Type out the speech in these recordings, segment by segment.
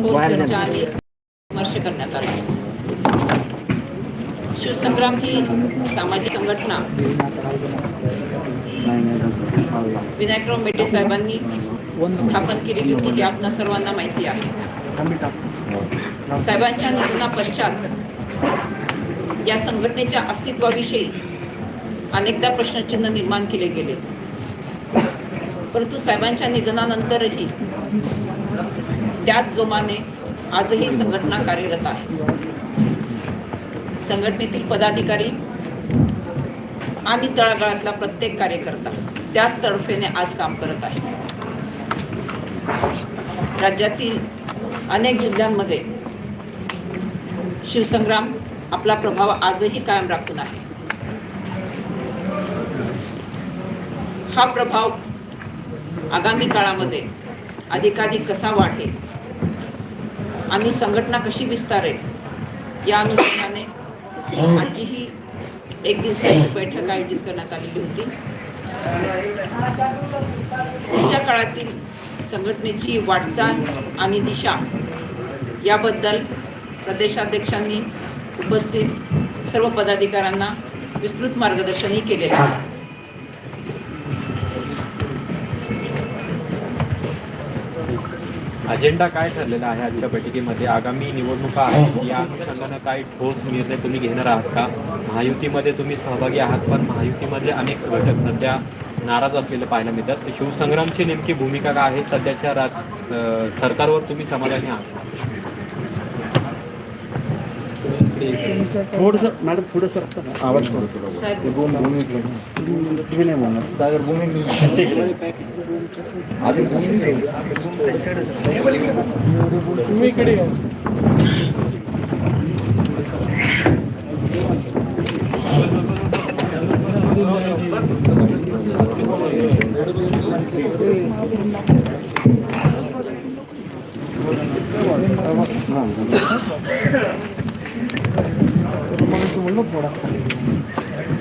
सखोल चर्चा आणि विमर्श करण्यात आला शिवसंग्राम ही सामाजिक संघटना. विनायकराव मेटे साहेबांनी स्थापन केलेली होती ही आपणा सर्वांना माहिती आहे. साहेबांच्या निधनापश्चात या संघटनेच्या अस्तित्वाविषयी अनेकदा प्रश्नचिन्ह निर्माण केले गेले. परंतु साहेबांच्या निधनानंतरही त्याच जोमाने आजही संघटना कार्यरत आहे. संघटनेतील पदाधिकारी आणि तळागाळातला प्रत्येक कार्यकर्ता त्याच तडफेने आज काम करत आहे. राज्यातील अनेक जिल्ह्यांमध्ये शिवसंग्राम आपला प्रभाव आजही कायम राखून आहे. हा प्रभाव आगामी काळामध्ये अधिकाधिक कसा वाढेल? आणि संघटना कशी विस्तारेल? या अनुषंगाने आजची ही एक दिवसाची बैठक आयोजित करण्यात आलेली होती. पुढच्या काळातील संघटनेची वाटचाल आणि दिशा याबद्दल प्रदेशाध्यक्षांनी उपस्थित सर्व पदाधिकाऱ्यांना विस्तृत मार्गदर्शनही केलेलं आहे. अजेंडा काय ठरलेला आहे आजच्या बैठकीमध्ये? आगामी निवडणुका आहेत. या अनुषंगानं काय ठोस निर्णय तुम्ही घेणार आहात का? महायुतीमध्ये तुम्ही सहभागी आहात पण महायुतीमधले अनेक घटक सध्या नाराज असलेले पाहायला मिळतात. शिवसंग्रामची नेमकी भूमिका काय आहे? सध्याच्या राज सरकारवर तुम्ही समाधानी आहात थोडस मॅडम थोडं सरकता आवाज करतो साहेब तुम्ही नाही म्हणणार सागर भूमी तुम्ही इकडे या.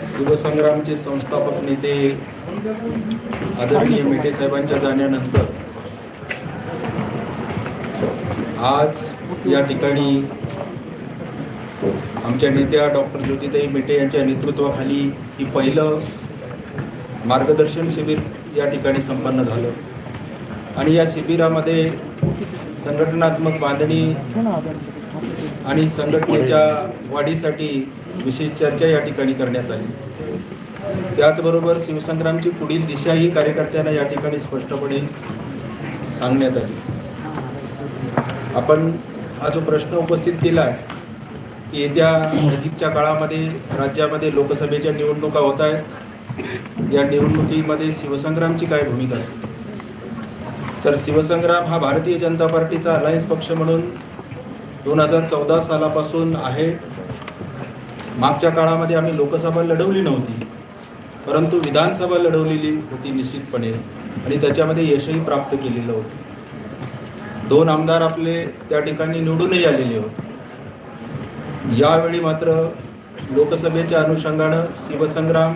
शिवसंग्रामचे संस्थापक नेते आदरणीय मेटे साहेबांच्या जाण्यानंतर आज या ठिकाणी आमच्या नेत्या डॉक्टर ज्योतिताई मेटे यांच्या नेतृत्वाखाली ही पहिलं मार्गदर्शन शिबिर या ठिकाणी संपन्न झालं. आणि या शिबिरामध्ये संघटनात्मक बांधणी आणि संघटनेच्या वाढीसाठी विशेष चर्चा या ठिकाणी करण्यात आली. त्याचबरोबर शिवसंग्रामची पुढील दिशाही कार्यकर्त्यांना या ठिकाणी स्पष्टपणे सांगण्यात आली. आपण हा जो प्रश्न उपस्थित केला आहे की येत्या नजीकच्या काळामध्ये राज्यामध्ये लोकसभेच्या निवडणुका होत आहेत या निवडणुकीमध्ये शिवसंग्रामची काय भूमिका असते तर शिवसंग्राम हा भारतीय जनता पार्टीचा अलायन्स पक्ष म्हणून दोन हजार चौदा सालापासून आहे. मागच्या काळामध्ये आम्ही लोकसभा लढवली नव्हती. परंतु विधानसभा लढवलेली होती निश्चितपणे आणि त्याच्यामध्ये यशही प्राप्त केलेलं होतं. दोन आमदार आपले त्या ठिकाणी निवडूनही आलेले होते. यावेळी मात्र लोकसभेच्या अनुषंगानं शिवसंग्राम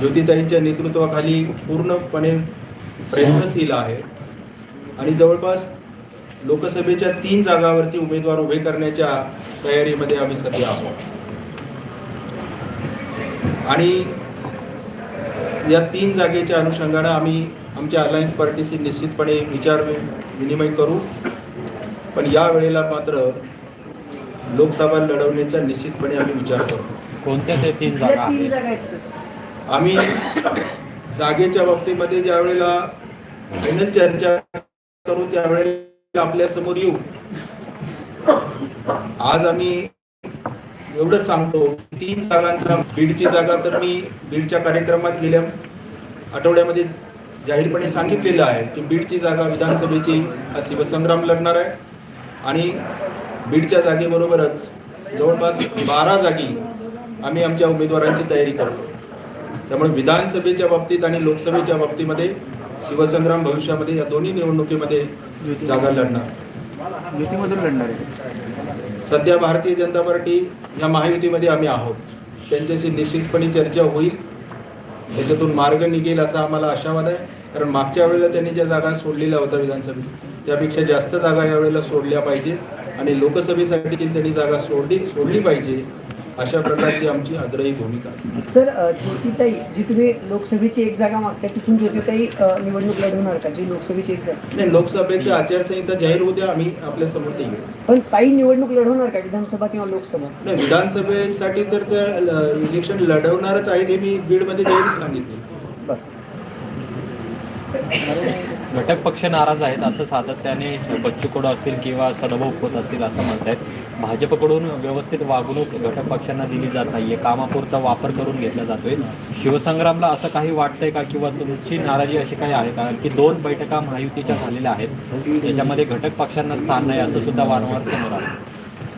ज्योतिताईंच्या नेतृत्वाखाली पूर्णपणे प्रयत्नशील आहे आणि जवळपास लोकसभेच्या तीन जागावरती उमेदवार उभे करण्याच्या तयारीमध्ये आम्ही सध्या आहोत. आणि या तीन जागेच्या अनुषंगानं आम्ही आमच्या अलायन्स पार्टीशी निश्चितपणे विचार विनिमय करू. पण या वेळेला मात्र लोकसभा लढवण्याचा निश्चितपणे आम्ही विचार करू. कोणत्या ते तीन जागा आहेत? आम्ही जागेच्या बाबतीमध्ये ज्या वेळेला फायनल चर्चा करू त्यावेळेला आपल्यासमोर येऊ. आज आम्ही एवढंच सांगतो तीन जागांचा बीडची जागा तर मी बीडच्या कार्यक्रमात गेल्या आठवड्यामध्ये जाहीरपणे सांगितलेलं आहे की बीडची जागा विधानसभेची हा शिवसंग्राम लढणार आहे. आणि बीडच्या जागेबरोबरच जवळपास बारा जागी आम्ही आमच्या उमेदवारांची तयारी करतो. त्यामुळे विधानसभेच्या बाबतीत आणि लोकसभेच्या बाबतीमध्ये शिवसंग्राम भविष्यामध्ये या दोन्ही निवडणुकीमध्ये जागा लढणार. युतीमधून लढणार आहे. सध्या भारतीय जनता पार्टी या महायुतीमध्ये आम्ही आहोत. त्यांच्याशी निश्चितपणे चर्चा होईल. त्याच्यातून मार्ग निघेल असा आम्हाला आशावाद आहे. कारण मागच्या वेळेला त्यांनी ज्या जागा सोडलेल्या होत्या विधानसभेत त्यापेक्षा जास्त जागा यावेळेला सोडल्या पाहिजेत. आणि लोकसभेसाठी त्यांनी जागा सोडली सोडली पाहिजे. अशा प्रकारची आमची आग्रही भूमिका. सर ज्योतिताई जी तुम्ही लोकसभेची एक जागा मागताय तिथून ज्योतिताई निवडणूक लढवणार का जी लोकसभेची एक जागा? नाही लोकसभेची आचारसंहिता जाहीर होऊ द्या आम्ही आपल्यासमोर ते पण ताई निवडणूक लढवणार का विधानसभा किंवा लोकसभा? नाही विधानसभेसाठी तर त्या इलेक्शन लढवणारच आहेत हे मी बीडमध्ये जाहीर सांगितले. घटक पक्ष नाराज आहेत असं सातत्याने बच्चू कडू असतील किंवा सदाभाऊ खोत असतील असं म्हणत आहेत भाजपकडून व्यवस्थित वागणूक घटक पक्षांना दिली जात नाहीये. कामापुरता वापर करून घेतला जातोय. शिवसंग्रामला असं काही वाटतंय का किंवा तुमची नाराजी अशी काही आहे कारण की दोन बैठका महायुतीच्या झालेल्या आहेत. त्याच्यामध्ये घटक पक्षांना स्थान नाही असं सुद्धा वारंवार समोर आलं.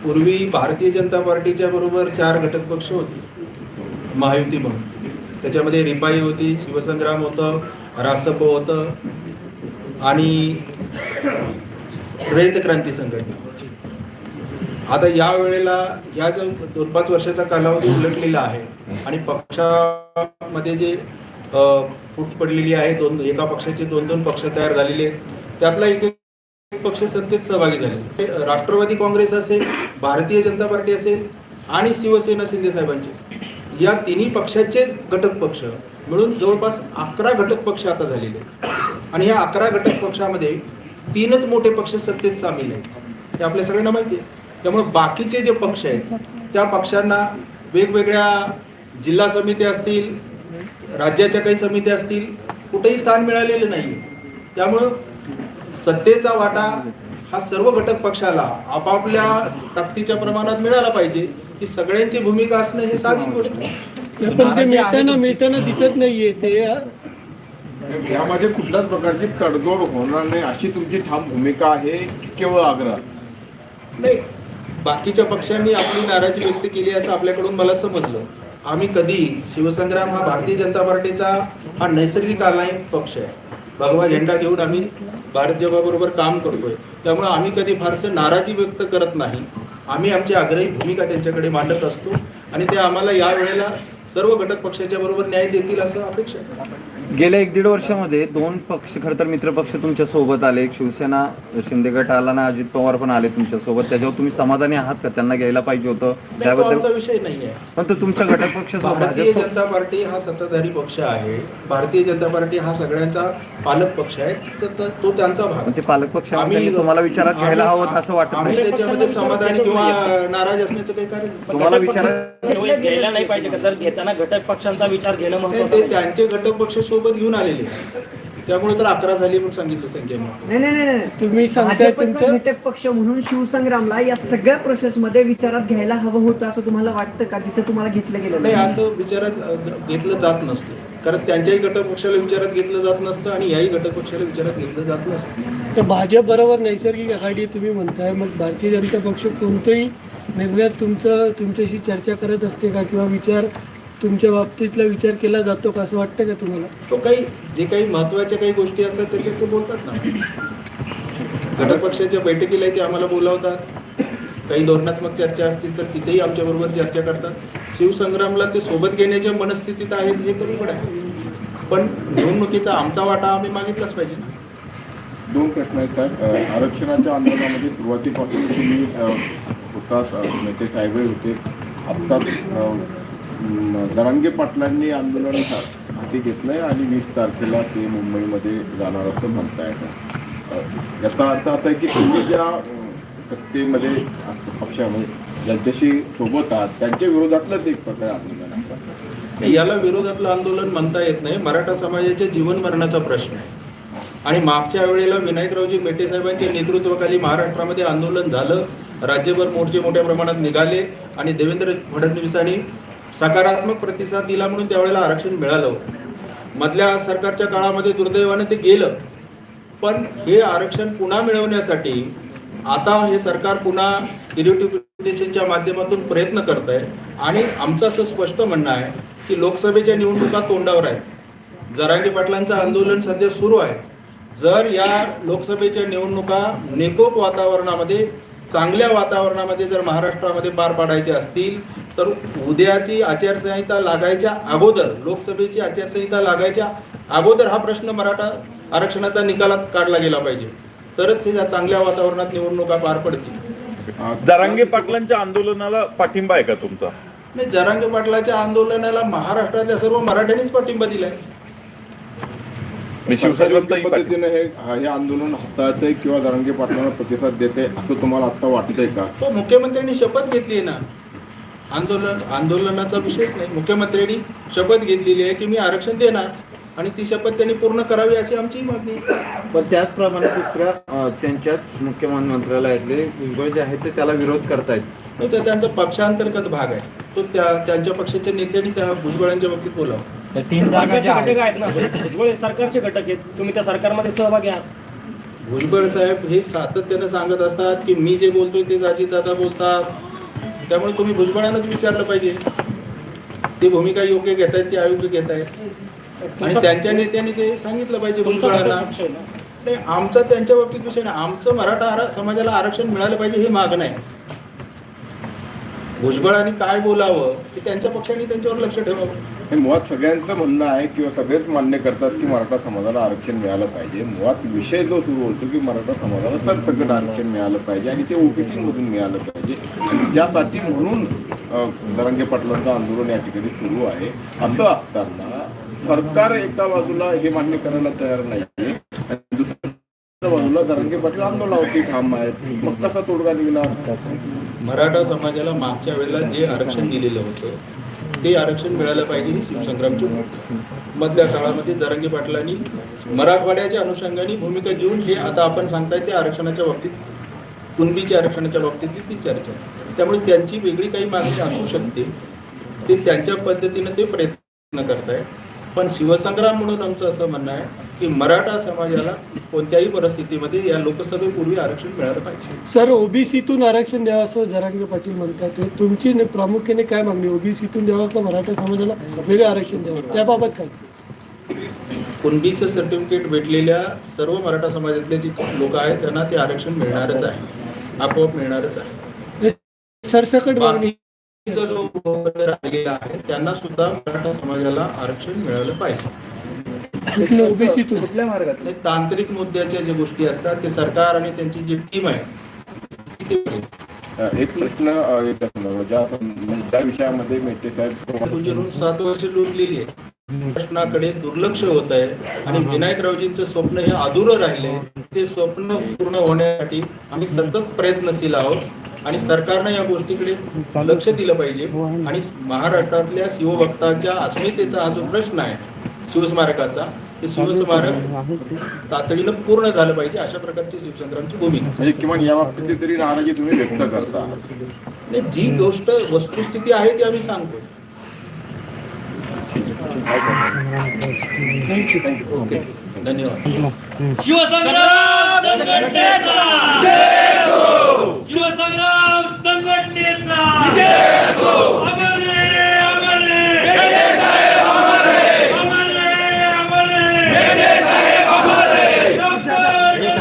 पूर्वी भारतीय जनता पार्टीच्या बरोबर चार घटक पक्ष होते. महायुती म्हणून. त्याच्यामध्ये रिपाई होती शिवसंग्राम होतं रासप होतं आणि रयत क्रांती संघटना. आता या वेळेला या जो दोन पाच वर्षाचा कालावधी उलटलेला आहे आणि पक्षामध्ये जे फूट पडलेली आहे दोन एका पक्षाचे दोन दोन पक्ष तयार झालेले आहेत त्यातला एक एक पक्ष सत्तेत सहभागी झाले. राष्ट्रवादी काँग्रेस असेल भारतीय जनता पार्टी असेल आणि शिवसेना शिंदे साहेबांचे. या तिन्ही पक्षाचे घटक पक्ष मिळून जवळपास अकरा घटक पक्ष आता झालेले आणि या अकरा घटक पक्षामध्ये तीनच मोठे पक्ष सत्तेत सामील आहेत. हे आपल्या सगळ्यांना माहिती आहे. त्यामुळे बाकीचे जे पक्ष आहेत त्या पक्षांना वेगवेगळ्या जिल्हा समित्या असतील राज्याच्या काही समित्या असतील कुठेही स्थान मिळालेलं नाही त्यामुळं सत्तेचा वाटा हा सर्व घटक पक्षाला आपापल्या ताकदीच्या प्रमाणात मिळाला पाहिजे. ही सगळ्यांची भूमिका असणं हे साहजिक गोष्ट आहे. मिळताना मिळताना दिसत नाहीये. ते यामध्ये कुठल्याच प्रकारची तडजोड होणार नाही अशी तुमची ठाम भूमिका आहे केवळ आग्रह? नाही बाकीच्या पक्षांनी आपली नाराजी व्यक्त केली असं आपल्याकडून मला समजलं. आम्ही कधी शिवसंग्राम हा भारतीय जनता पार्टीचा हा नैसर्गिक आलायन पक्ष आहे. भगवा झेंडा घेऊन आम्ही भारत भारतीयबरोबर काम करतोय. त्यामुळे आम्ही कधी फारसं नाराजी व्यक्त करत नाही. आम्ही आमची आग्रही भूमिका त्यांच्याकडे मांडत असतो आणि ते आम्हाला या वेळेला सर्व घटक पक्षाच्या बरोबर न्याय देतील असं अपेक्षा आहे. गेल्या एक दीड वर्षामध्ये दोन पक्ष खरं तर मित्र पक्ष तुमच्यासोबत आले. एक शिवसेना शिंदे गट आला ना अजित पवार पण आले तुमच्यासोबत. त्याच्यावर तुम्ही समाधानी आहात का? त्यांना घ्यायला पाहिजे होतं. त्याबद्दल विषय नाही आहे पण तो तुमच्या घटक पक्ष भारतीय भाजप जनता पार्टी हा सत्ताधारी पक्ष आहे. भारतीय जनता पार्टी हा सगळ्यांचा पालक पक्ष आहे. तर त- तो त्यांचा भाग. ते पालक पक्षामध्ये त्यांनी तुम्हाला विचारात घ्यायला आम्ही- हवं असं वाटत आम्ही नाही. त्याच्यामध्ये समाधानी किंवा नाराज असण्याचं काही कारण नाही. तुम्हाला विचारात घ्यायला नाही पाहिजे का? जर घेताना घटक पक्षांचा विचार घेणं नाही, महत्वाचं ते त्यांचे घटक पक्ष सोबत घेऊन आलेले. त्यामुळे तर अकरा झाली म्हणून सांगितलं संख्येने नाही नाही नाही, नाही. तुम्ही सांगताय भाजपचा तुमचं? घटक पक्ष म्हणून शिवसंग्रामला या सगळ्या प्रोसेसमध्ये विचारात घ्यायला हवं होतं असं तुम्हाला वाटतं का? जिथे तुम्हाला घेतलं गेलं नाही नाही. असं विचारात अ, घेतलं जात नसतं. कारण त्यांच्याही घटक पक्षाला विचारात घेतलं जात नसतं आणि याही घटक पक्षाला विचारात घेतलं जात नसतं. तर भाजप बरोबर नैसर्गिक आघाडी तुम्ही म्हणताय मग भारतीय जनता पक्ष कोणत्याही निर्णयात तुमचं तुमच्याशी चर्चा करत असते का? किंवा विचार तुमच्या बाबतीतला विचार केला जातो का? असं वाटतं का तुम्हाला? तो काही जे काही महत्त्वाच्या काही गोष्टी असतात त्याच्यात ते बोलतात ना. घटक पक्षाच्या बैठकीला ते आम्हाला बोलावतात. काही धोरणात्मक चर्चा असतील तर तिथेही आमच्याबरोबर चर्चा करतात. शिवसंग्रामला ते सोबत घेण्याच्या मनस्थितीत आहेत हे तर उघड आहे. पण निवडणुकीचा आमचा वाटा आम्ही मागितलाच पाहिजे ना. दोन प्रश्न आहेत साहेब. अ, आरक्षणाच्या आंदोलनामध्ये सुरुवातीपासून तुम्ही अ, नेते साहेबही होते. आत्ताच दरांगे पाटलांनी आंदोलन हाती घेतलंय आणि वीस तारखेला ते मुंबईमध्ये जाणार असं म्हणता अ, याचा अर्थ असा आहे की तुम्ही ज्या सत्तेमध्ये पक्षामध्ये ज्यांच्याशी सोबत आहात त्यांच्या विरोधातलंच एक प्रकार आंदोलन आहे. याला विरोधातलं आंदोलन म्हणता येत नाही. मराठा समाजाच्या जीवन मरणाचा प्रश्न आहे. आणि मागच्या वेळेला विनायकरावजी मेटे साहेबांच्या नेतृत्वाखाली महाराष्ट्रामध्ये आंदोलन झालं. राज्यभर मोर्चे मोठ्या प्रमाणात निघाले. आणि देवेंद्र फडणवीसांनी सकारात्मक प्रतिसाद दिला म्हणून त्यावेळेला आरक्षण मिळालं होतं. मधल्या सरकारच्या काळामध्ये दुर्दैवाने ते गेलं. पण हे आरक्षण पुन्हा मिळवण्यासाठी आता हे सरकार पुन्हा इरिटिफिकेशनच्या माध्यमातून प्रयत्न करत आहे आणि आमचं असं स्पष्ट म्हणणं आहे की लोकसभेच्या निवडणुका तोंडावर आहेत. जरांगे पाटलांचं आंदोलन सध्या सुरू आहे. जर या लोकसभेच्या निवडणुका नेकोप वातावरणामध्ये चांगल्या वातावरणामध्ये जर महाराष्ट्रामध्ये पार पाडायच्या असतील तर उद्याची आचारसंहिता लागायच्या अगोदर लोकसभेची आचारसंहिता लागायच्या अगोदर हा प्रश्न मराठा आरक्षणाचा निकालात काढला गेला पाहिजे. तरच या चांगल्या वातावरणात निवडणुका पार पडतील. जरांगे पाटलांच्या आंदोलनाला पाठिंबा आहे का तुमचा? नाही जरांगे पाटलाच्या आंदोलनाला महाराष्ट्रातल्या सर्व मराठ्यांनीच पाठिंबा दिलाय. आणि सरकार योग्य शिवसेनेनंतरही पाठिंबा. पद्धतीने हे हे आंदोलन हाताळतंय किंवा जरांगे पाटलांना प्रतिसाद देते असं तुम्हाला आता वाटतंय का? तो मुख्यमंत्र्यांनी शपथ घेतली आहे ना. आंदोलन आंदोलनाचा विषयच नाही. मुख्यमंत्र्यांनी शपथ घेतलेली आहे की मी आरक्षण देणार आणि ती शपथ त्यांनी पूर्ण करावी अशी आमची मागणी आहे. पण त्याचप्रमाणे दुसऱ्या त्यांच्याच मुख्यमंत्री मंत्रालयातले भुजबळ जे आहेत ते त्याला विरोध करतायत. तो त्या त्यांचा पक्षांतर्गत भाग आहे. तो त्या त्यांच्या पक्षाच्या नेत्यांनी त्या भुजबळांच्या बाबतीत बोलावं. तीन सरकारचे घटक आहेत ना? भुजबळ हे सरकारचे घटक आहेत. तुम्ही त्या सरकारमध्ये सहभागी आहात. भुजबळ साहेब हे सातत्यानं सांगत असतात की मी जे बोलतोय तेच अजितदादा बोलतात. त्यामुळे तुम्ही भुजबळांनाच विचारलं पाहिजे. ती भूमिका योग्य घेत आहेत ती अयोग्य घेत आहेत आणि त्यांच्या नेत्यांनी ते सांगितलं पाहिजे तुमचा भुजबळांना. घटक पक्ष आहे ना? नाही आमचा त्यांच्या बाबतीत विषय नाही. आमचं मराठा आरा समाजाला आरक्षण मिळालं पाहिजे हे मागणं आहे. भुजबळांनी काय बोलावं ते त्यांच्या पक्षाने त्यांच्यावर लक्ष ठेवावं. हे मुळात सगळ्यांचं म्हणणं आहे किंवा सगळेच मान्य करतात की मराठा समाजाला आरक्षण मिळालं पाहिजे. मुळात विषय जो सुरू होतो की मराठा समाजाला सरसकट आरक्षण मिळालं पाहिजे आणि ते ओबीसीमधून मिळालं पाहिजे. आणि त्यासाठी म्हणून अ, दरंगे पाटलांचं आंदोलन या ठिकाणी सुरू आहे. असं असताना सरकार एका बाजूला हे मान्य करायला तयार नाहीये आणि दुसऱ्या बाजूला दरंगे पाटील आंदोलनावरती ठाम आहेत. मग कसा तोडगा निघणार? मराठा समाजाला मागच्या वेळेला जे आरक्षण दिलेलं होतं ते आरक्षण मिळालं पाहिजे ही शिवसंग्रामची मधल्या काळामध्ये जरांगी पाटलांनी मराठवाड्याच्या अनुषंगाने भूमिका घेऊन हे आता आपण सांगताय ते आरक्षणाच्या बाबतीत कुणबीच्या आरक्षणाच्या बाबतीतली ती चर्चा. त्यामुळे त्यांची वेगळी काही मागणी असू शकते ते त्यांच्या पद्धतीनं ते प्रयत्न करतायत. पण शिवसंग्राम म्हणून आमचं असं म्हणणं आहे की मराठा समाजाला कोणत्याही परिस्थितीमध्ये या लोकसभेपूर्वी आरक्षण मिळालं पाहिजे. सर ओबीसीतून आरक्षण द्यावं असं जरांगे पाटील म्हणतात. तुमची प्रामुख्याने काय मागणी? ओबीसीतून द्यावं का मराठा समाजाला वेगळं आरक्षण द्यावं? त्याबाबत काय? कुणबीचं सर्टिफिकेट भेटलेल्या सर्व मराठा समाजातले जे लोक आहेत त्यांना ते आरक्षण मिळणारच आहे. आपोआप मिळणारच आहे. सरसकट मागणी. जो राहिलेला आहे त्यांना सुद्धा मराठा समाजाला आरक्षण मिळालं पाहिजे. कुठल्या मार्गात? तांत्रिक मुद्द्याच्या ज्या गोष्टी असतात ते सरकार आणि त्यांची जी टीम आहे एक प्रश्न ज्या विषयामध्ये मेटे साहेब तुझ्याकडून सात वर्ष लुटलेली आहे. प्रश्नाकडे दुर्लक्ष होत आहे आणि विनायकरावजींचं स्वप्न हे अधुरं राहिले ते स्वप्न पूर्ण होण्यासाठी आम्ही सतत प्रयत्नशील आहोत. आणि सरकारनं या गोष्टीकडे लक्ष दिलं पाहिजे. आणि महाराष्ट्रातल्या शिवभक्तांच्या अस्मितेचा हा जो प्रश्न आहे शिवस्मारकाचा ते शिवस्मारक तातडीनं पूर्ण झालं पाहिजे अशा प्रकारची शिवचंद्रांची भूमिका. म्हणजे किमान या बाबतीत तरी नाराजी तुम्ही व्यक्त करता. नाही, जी गोष्ट वस्तुस्थिती आहे ती आम्ही सांगतो. धन्यवाद. शिवसंग्राम युवसंग्राम संघटनेचा.